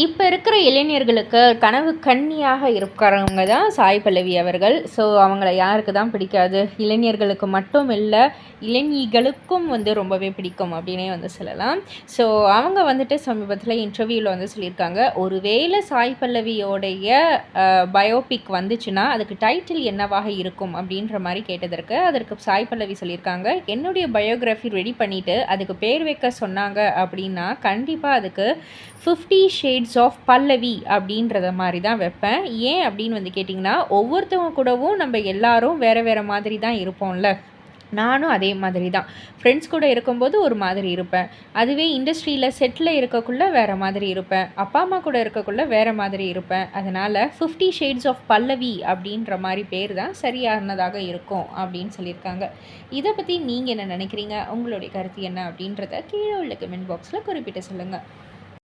இப்போ இருக்கிற இளைஞர்களுக்கு கனவு கண்ணியாக இருக்கிறவங்க தான் சாய் பல்லவி அவர்கள். ஸோ அவங்கள யாருக்கு தான் பிடிக்காது? இளைஞர்களுக்கு மட்டும் இல்லை இளைஞர்களுக்கும் வந்து ரொம்பவே பிடிக்கும் அப்படின்னே வந்து சொல்லலாம். ஸோ அவங்க வந்துட்டு சமீபத்தில் இன்டர்வியூவில் வந்து சொல்லியிருக்காங்க ஒருவேளை சாய் பல்லவியோடைய பயோபிக் வந்துச்சுன்னா அதுக்கு டைட்டில் என்னவாக இருக்கும்? அப்படின்ற மாதிரி கேட்டதற்கு அதற்கு சாய் பல்லவி சொல்லியிருக்காங்க என்னுடைய பயோகிராஃபி ரெடி பண்ணிவிட்டு அதுக்கு பேர் வைக்க சொன்னாங்க அப்படின்னா கண்டிப்பாக அதுக்கு fifty shade sides of Pallavi அப்படின்றத மாதிரி தான் வைப்பேன். ஏன் அப்படின்னு வந்து கேட்டிங்கன்னா ஒவ்வொருத்தவங்க கூடவும் நம்ம எல்லாரும் வேறு வேறு மாதிரி தான் இருப்போம்ல. நானும் அதே மாதிரி தான் ஃப்ரெண்ட்ஸ் கூட இருக்கும்போது ஒரு மாதிரி இருப்பேன். அதுவே இண்டஸ்ட்ரியில் செட்டில் இருக்கக்குள்ளே வேறு மாதிரி இருப்பேன். அப்பா அம்மா கூட இருக்கக்குள்ளே வேறு மாதிரி இருப்பேன். அதனால் ஃபிஃப்டி ஷேட்ஸ் ஆஃப் பல்லவி அப்படின்ற மாதிரி பேர் தான் சரியானதாக இருக்கும் அப்படின்னு சொல்லியிருக்காங்க. இதை பற்றி நீங்கள் என்ன நினைக்கிறீங்க? உங்களுடைய கருத்து என்ன அப்படின்றத கீழே உள்ள கமெண்ட் பாக்ஸில் குறிப்பிட்டு சொல்லுங்கள்